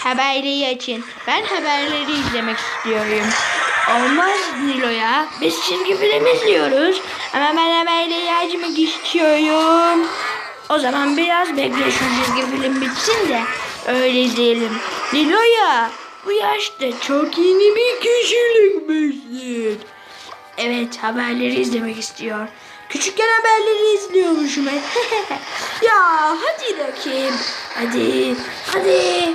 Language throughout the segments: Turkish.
haberleri açın. Ben haberleri izlemek istiyorum. Olmaz Nilo'ya. Biz çizgi film izliyoruz. Ama ben haberleri açmak istiyorum. O zaman biraz bekle şu çizgi film bitsin de öyle izleyelim. Nilo'ya bu yaşta çok yeni bir kişilikmişsin. Evet haberleri izlemek istiyor. Küçükken haberleri izliyormuşum. ya hadi rakip. Hadi. Hadi.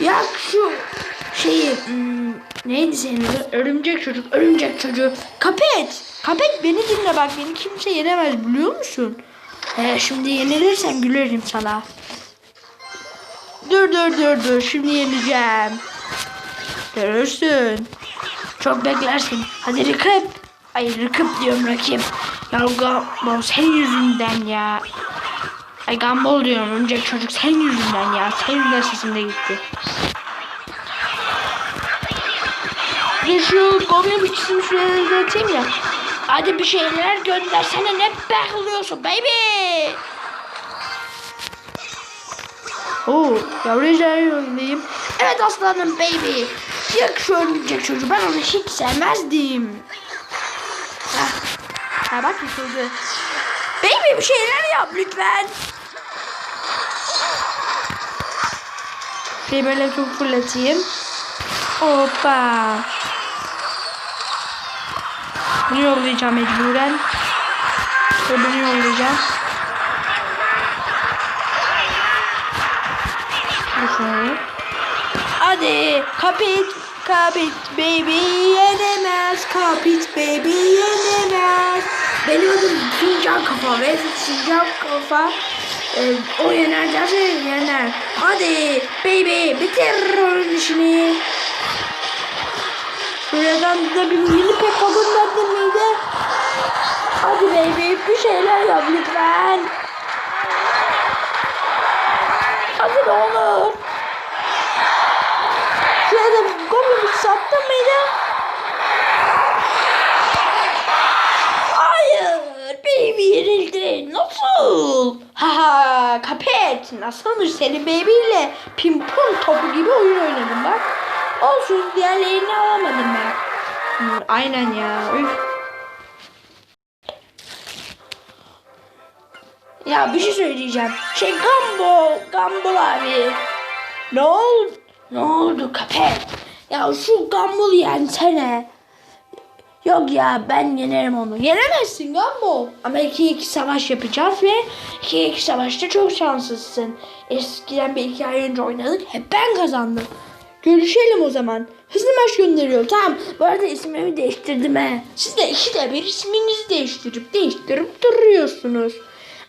Yak şu şeyi. hmm, neydi senin? Örümcek çocuk. Örümcek çocuğu. Kapet. Kapet beni dinle bak. Beni kimse yenemez biliyor musun? He, şimdi yenilirsen gülerim sana. Dur dur dur dur. Şimdi yeneceğim. Görürsün. Çok beklersin. Hadi rakip. Ay rakip diyorum rakip. Ya senin yüzünden ya. Ay Gumball diyorum örümcek çocuk senin yüzünden ya. Senin yüzünden sesim de gitti. Bir şu çizim şuraya atayım ya. Hadi bir şeyler göndersene ne bekliyorsun baby. Oo, yavrucağı yollayayım. Evet aslanım baby. Yak şu örümcek çocuğu. Ben onu hiç sevmezdim. Ha, ha bak yıkıldı. Baby bir şeyler yap lütfen. Şey böyle çok fırlatayım. Hoppa. Bunu yollayacağım mecburen. Ve bunu yollayacağım. Şöyle. Hadi kapit kapit baby yenemez kapit baby yenemez. Benim adım Fincan Kafa ve Fincan Kafa e, o derse yener. Hadi baby bitir onun işini. Şuradan da bir mini pekka gönderdin miydi? Hadi baby bir şeyler yap lütfen. Hadi ne olur. Şuraya da goblin sattın mıydı? Hayır. Baby yenildi. Nasıl? Haha kapet. Nasılmış senin baby'yle pimpon topu gibi oyun oynadım bak. Olsun diğerlerini alamadım ben. Hmm, aynen ya. Üf. Ya bir şey söyleyeceğim. Şey Gumball, Gumball abi. Ne oldu? Ne oldu kapet? Ya şu Gumball yensene. Yok ya ben yenerim onu. Yenemezsin Gumball. Ama 2-2 savaş yapacağız ve 2-2 savaşta çok şanslısın. Eskiden bir iki ay önce oynadık. Hep ben kazandım. Görüşelim o zaman. Hızlı maç gönderiyorum. Tamam. Bu arada ismimi değiştirdim he. Siz de ikide bir isminizi değiştirip değiştirip duruyorsunuz.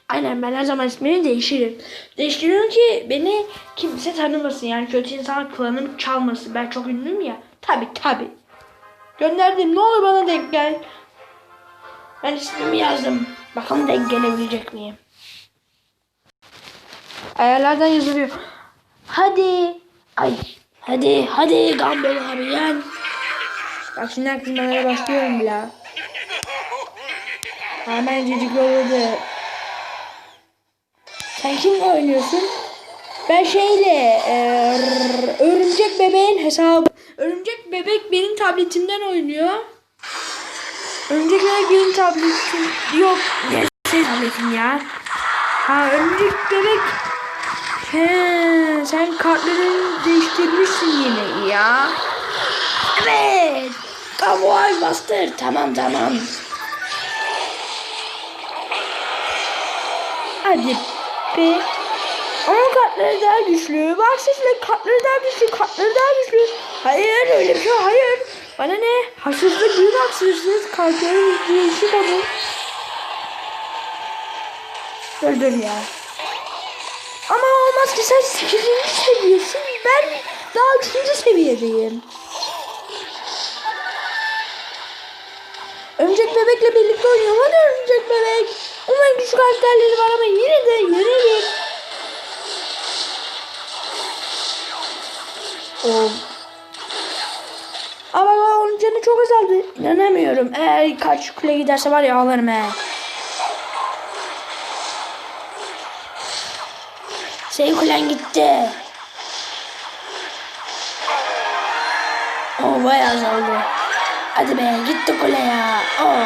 Aynen ben her zaman ismimi değiştiririm. Değiştiriyorum ki beni kimse tanımasın. Yani kötü insan klanım çalmasın. Ben çok ünlüyüm ya. Tabi tabi. Gönderdim. Ne olur bana denk gel. Ben ismimi yazdım. Bakalım denk gelebilecek miyim? Ayarlardan yazılıyor. Hadi. Ay. Hadi. Hadi Gumball abi yen. Bak şimdi kızmalara başlıyorum bile. Hemen cicik yolladı. Sen kimle oynuyorsun? Ben şeyle e, örümcek bebeğin hesabı. Örümcek bebek benim tabletimden oynuyor. Örümcek bebek benim tabletim. Yok. Ne senin tabletin ya? Ha örümcek bebek. He, sen kartları değiştirmişsin yine ya. Evet. Cowboy bastır. Tamam tamam. Hadi be. Ama kartları daha güçlü. Baksızla kartları daha güçlü. Kartları daha güçlü. Hayır öyle bir şey hayır. Bana ne? Haksızlık büyük haksızlık. Kartları değişik onun. Dur dur ya. Ama olmaz ki sen 8. seviyesin. Ben daha 3. seviyedeyim. Örümcek bebekle birlikte oynuyorum. Hadi örümcek bebek. Onun güçlü karakterleri var ama yine de yenerim. Oo. Ama onun canı çok azaldı. İnanamıyorum. Eğer kaç kule giderse var ya ağlarım he. Senin kulen gitti. Oo bayağı azaldı. Hadi be gitti kule ya. Oo.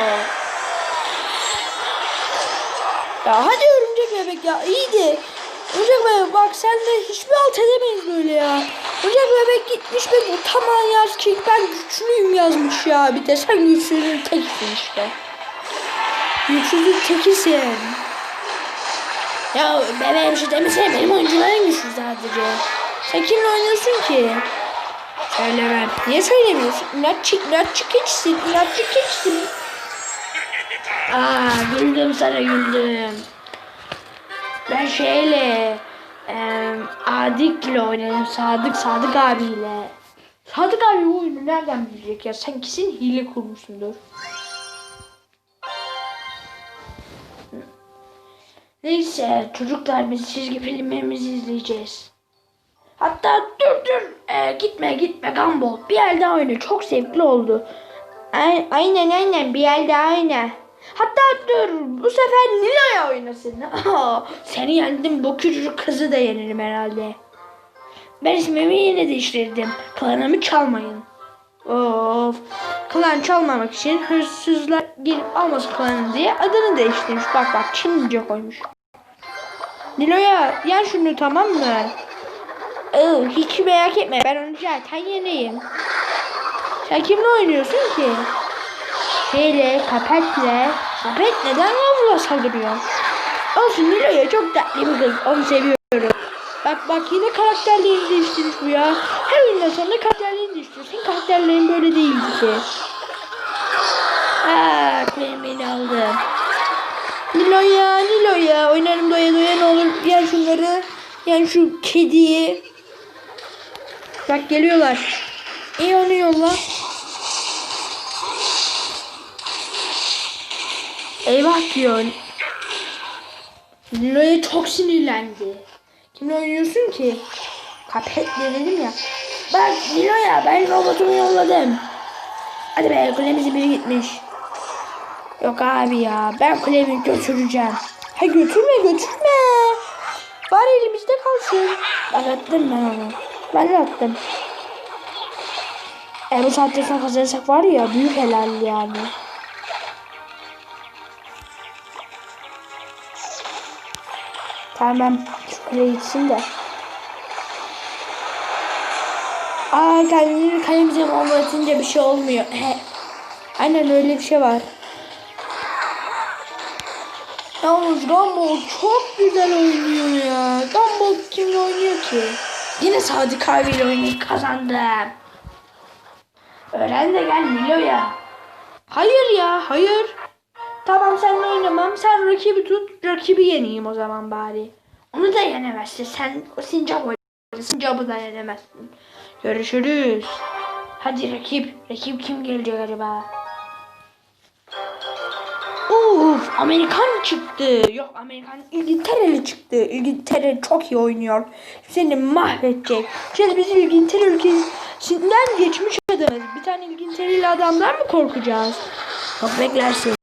Ya hadi örümcek bebek ya iyiydi. Bebek bak sen de hiçbir alt edemeyiz böyle ya. Örümcek bebek gitmiş ve tamam yaz ki ben güçlüyüm yazmış ya. Bir de sen güçsüzün tekisin işte. Güçsüzün tekisin. Ya bebeğim şey demesene benim oyuncularım güçlü sadece. Sen kimle oynuyorsun ki? Söylemem. Niye söylemiyorsun? İnatçı, inatçı keçisin, inatçı keçisin. Aa güldüm sana güldüm. Ben şeyle e, oynadım. Sadık Sadık abiyle. Sadık abi bu oyunu nereden bilecek ya? Sen kesin hile kurmuşsundur. Neyse çocuklar biz çizgi filmlerimizi izleyeceğiz. Hatta dur dur Ee, gitme gitme Gumball bir yer daha oyna çok zevkli oldu. Ay- Aynen aynen bir yer daha oyna. Hatta dur bu sefer Nilo'ya oynasın. Seni yendim bu küçücük kızı da yenirim herhalde. Ben ismimi yine değiştirdim. Klanımı çalmayın. Of. Klan çalmamak için hırsızlar gelip almasın klanını diye adını değiştirmiş. Bak bak Çince koymuş. Nilo'ya yen şunu tamam mı? Iı, hiç merak etme ben onu zaten yeneyim. Sen kimle oynuyorsun ki? Şeyle, Kapet'le. Kapet neden Rambo'la saldırıyor? Olsun Nilo'ya çok tatlı bir kız. Onu seviyorum. Bak bak yine karakterlerini değiştirmiş bu ya. Her oyundan sonra karakterlerini değiştiriyor. Senin karakterlerin böyle değildi ki. Aaa beni aldım. Nilo'ya, Nilo'ya. Oynarım doya doya ne olur. Yen şunları. Yen şu kediyi. Bak geliyorlar. İyi onu yolla. Eyvah diyor. Nilo'ya çok sinirlendi. Kimle oynuyorsun ki? Kapetle dedim ya. Bak Nilo'ya ben robotumu yolladım. Hadi be kulemize biri gitmiş. Yok abi ya ben kulemi götüreceğim. Ha götürme götürme. Bari elimizde kalsın. Bak attım ben onu. Ben de attım. E bu saatte kazanırsak var ya büyük helal yani. Ben şu kuleye gitsin de. Aa kendini kalemize bomba atınca bir şey olmuyor. He. Aynen öyle bir şey var. Yalnız Gumball çok güzel oynuyor ya. Gumball kimle oynuyor ki? Yine Sadık abiyle oynayıp kazandım. Öğren de gel Nilo'ya. Hayır ya hayır. Tamam seninle oynamam. Sen rakibi tut. Rakibi yeneyim o zaman bari. Onu da yenemezsin. Sen o sincap oynarsın. Sincap'ı da yenemezsin. Görüşürüz. Hadi rakip. Rakip kim gelecek acaba? Uf, Amerikan çıktı. Yok Amerikan İngiltereli çıktı. İngiltere çok iyi oynuyor. Seni mahvedecek. Şimdi biz İngiltere ülkesinden geçmiş adamız. Bir tane İngiltereli adamdan mı korkacağız? Çok beklersin.